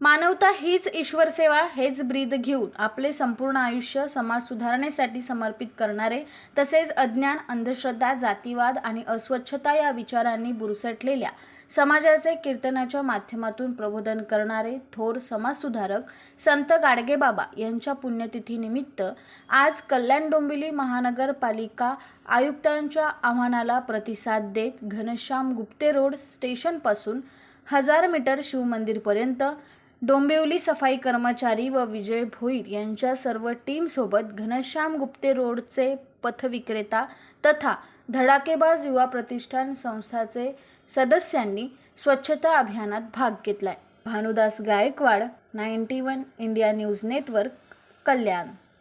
मानवता हीच ईश्वर सेवा हेच ब्रीद घेऊन आपले संपूर्ण आयुष्य समाज सुधारणेसाठी समर्पित करणारे तसेच अज्ञान अंधश्रद्धा जातीवाद आणि अस्वच्छता या विचारांनी बुरसटलेल्या समाजाचे कीर्तनाच्या माध्यमातून प्रबोधन करणारे थोर समाजसुधारक संत गाडगेबाबा यांच्या पुण्यतिथीनिमित्त आज कल्याण डोंबिवली महानगरपालिका आयुक्तांच्या आव्हानाला प्रतिसाद देत घनश्याम गुप्ते रोड स्टेशनपासून हजार मीटर शिवमंदिरपर्यंत डोंबिवली सफाई कर्मचारी व विजय भोईर यांच्या सर्व टीमसोबत घनश्याम गुप्ते रोडचे पथविक्रेता तथा धडाकेबाज युवा प्रतिष्ठान संस्थाचे सदस्यांनी स्वच्छता अभियानात भाग घेतलाय. Bhanudas Gaikwad ninety one India news network Kalyan.